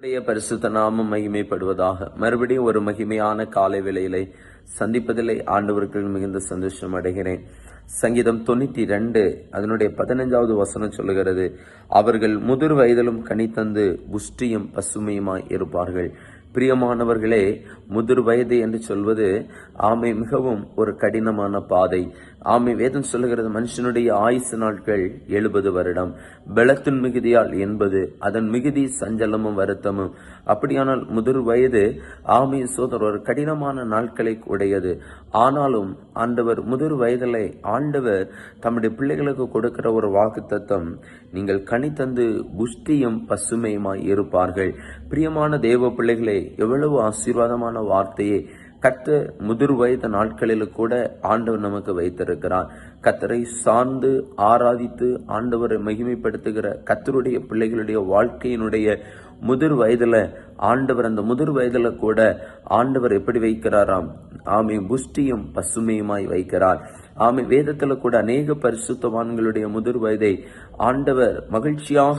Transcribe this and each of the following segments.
உடைய பரிசுத்த நாமம் மகிமைப்படுவதாக. மறுபடியும் ஒரு மகிமையான காலை வேளையிலே சந்திப்பதிலே ஆண்டவர்கள் மிகுந்த சந்தோஷம் அடைகிறேன். சங்கீதம் தொண்ணூற்றி ரெண்டு அதனுடைய பதினஞ்சாவது வசனம் சொல்லுகிறது அவர்கள் முதிர் வயதிலும் கனி தந்து புஷ்டியும் பசுமையுமாய் இருப்பார்கள். பிரியமானவர்களே முதிர் வயது என்று சொல்வது ஆமை மிகவும் ஒரு கடினமான பாதை. ஆமை வேதம் சொல்லுகிறது மனுஷனுடைய ஆயுசு நாட்கள் எழுபது வருடம். பலத்தின் மிகுதியால் என்பது அதன் மிகுதி சஞ்சலமும் வருத்தமும். அப்படியானால் முதிர் வயது ஆமை சோதர் ஒரு கடினமான நாட்களை உடையது. ஆனாலும் ஆண்டவர் முதிர் வயதிலே ஆண்டவர் தம்முடைய பிள்ளைகளுக்கு கொடுக்கிற ஒரு வாக்கு தத்தம் நீங்கள் கனித்தந்து புஷ்டியும் பசுமையுமாய் இருப்பார்கள். பிரியமான தேவ பிள்ளைகளே எவ்வளவு ஆசீர்வாதமான வார்த்தையே கத்த முதிர் வயது நாட்களில் கூட ஆண்டவர் நமக்கு வைத்திருக்கிறார். கத்தரை சார்ந்து ஆராதித்து ஆண்டவரை மகிமைப்படுத்துகிற கத்தருடைய பிள்ளைகளுடைய வாழ்க்கையினுடைய முதிர் வயதுல ஆண்டவர் அந்த முதிர் வயதுல கூட ஆண்டவர் எப்படி வைக்கிறாராம்? ஆமை புஷ்டியும் பசுமையுமாய் வைக்கிறார். ஆமை வேதத்தில் கூட அநேக பரிசுத்தவான்களுடைய முதிர் வயதை ஆண்டவர் மகிழ்ச்சியாக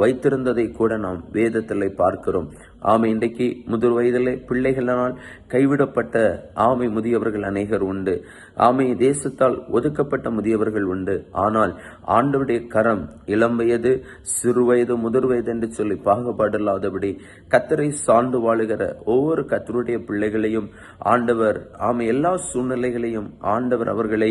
வைத்திருந்ததை கூட நாம் வேதத்தில் பார்க்கிறோம். ஆமை இன்றைக்கு முதிர் வயதில் பிள்ளைகளினால் கைவிடப்பட்ட ஆமை முதியவர்கள் அநேகர் உண்டு. ஆமை தேசத்தால் ஒதுக்கப்பட்ட முதியவர்கள் உண்டு. ஆனால் ஆண்டவருடைய கரம் இளம் வயது சிறு வயது முதிர் வயது என்று சொல்லி பாகுபாடில்லாதபடி கத்தரை சார்ந்து வாழுகிற ஒவ்வொரு கத்தருடைய பிள்ளைகளையும் ஆண்டவர் ஆமை எல்லா சூழ்நிலைகளையும் ஆண்டவர் அவர்களை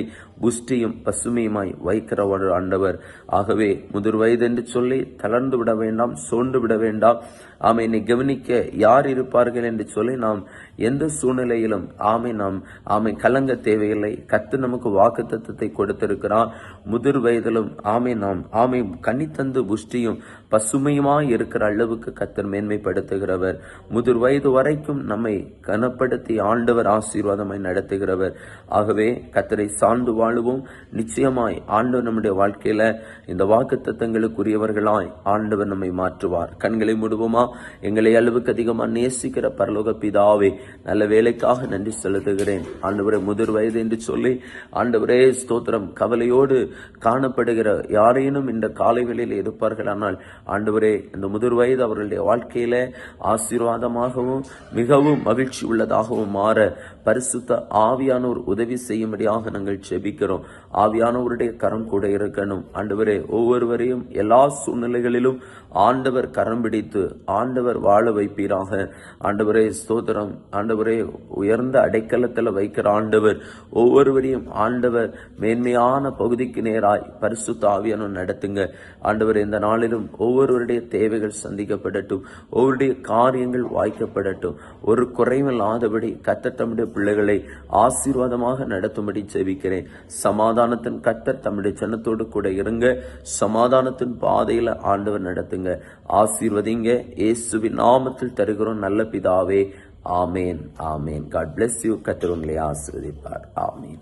புஷ்டியும் பசுமையுமாய் வைக்கிறவர் ஆண்டவர். ஆகவே முதிர் வயது என்று சொல்லி தளர்ந்து விட வேண்டாம் சோர்ந்து விட வேண்டாம். ஆமை என்னை கவனிக்க யார் இருப்பார்கள் என்று சொல்லி நாம் எந்த சூழ்நிலையிலும் ஆமை நாம் ஆமை கலங்க தேவையில்லை. கத்து நமக்கு வாக்கு தத்துவத்தை கொடுத்திருக்கிறான் முதிர் வயதிலும் ஆமை நாம் ஆமை கன்னித்தந்து புஷ்டியும் பசுமையுமாய் இருக்கிற அளவுக்கு கத்தர் மேன்மைப்படுத்துகிறவர். முதிர் வயது வரைக்கும் நம்மை கனப்படுத்தி ஆண்டவர் ஆசீர்வாதமாய் நடத்துகிறவர். ஆகவே கத்தரை சார்ந்து வாழுவோம். நிச்சயமாய் ஆண்டவர் நம்முடைய வாழ்க்கையில இந்த வாக்கு தத்தங்களுக்குரியவர்களாய் ஆண்டவர் நம்மை மாற்றுவார். கண்களை முடுவோமா? எங்களை அளவுக்கு அதிகமாக நேசிக்கிற பரலோக பிதாவே நல்ல வேலைக்காக நன்றி செலுத்துகிறேன். ஆண்டவரை முதிர் வயது என்று சொல்லி ஆண்டவரே ஸ்தோத்திரம். கவலையோடு காணப்படுகிற யாரேனும் இந்த காலைகளில் இருப்பார்கள் ஆனால் ஆண்டவரே இந்த முதிர் வயது அவர்களுடைய வாழ்க்கையில ஆசீர்வாதமாகவும் மிகவும் மகிழ்ச்சி உள்ளதாகவும் மாற பரிசுத்த ஆவியானோர் உதவி செய்யும்படியாக நாங்கள் செபிக்கிறோம் ஆவியானவருடைய கரம் கூட இருக்கணும். ஆண்டவரே ஒவ்வொருவரையும் எல்லா சூழ்நிலைகளிலும் ஆண்டவர் கரம் பிடித்து ஆண்டவர் வாழ வைப்பீராக. ஆண்டவரே ஸ்தோத்திரம். ஆண்டவரே உயர்ந்த அடைக்கலத்தில் வைக்கிற ஆண்டவர் ஒவ்வொருவரையும் ஆண்டவர் மேன்மையான பகுதிக்கு நேராய் பரிசுத்த ஆவியானோர் நடத்துங்க. ஆண்டவர் இந்த நாளிலும் ஒவ்வொருவருடைய தேவைகள் சந்திக்கப்படட்டும் ஒவ்வொருடைய காரியங்கள் வாய்க்கப்படட்டும். ஒரு குறைவில்லாதபடி கத்தர் தம்முடைய பிள்ளைகளை ஆசீர்வாதமாக நடத்தும்படி ஜெபிக்கிறேன். சமாதானத்தின் கத்தர் தம்முடைய ஜனத்தோடு கூட இருங்க. சமாதானத்தின் பாதையில் ஆண்டவர் நடத்துங்க. ஆசீர்வதிங்க. இயேசுவின் நாமத்தில் தருகிறோம் நல்ல பிதாவே. Amen. Amen. God bless you கத்தர் உங்களை ஆசீர்வதிப்பார். ஆமேன்.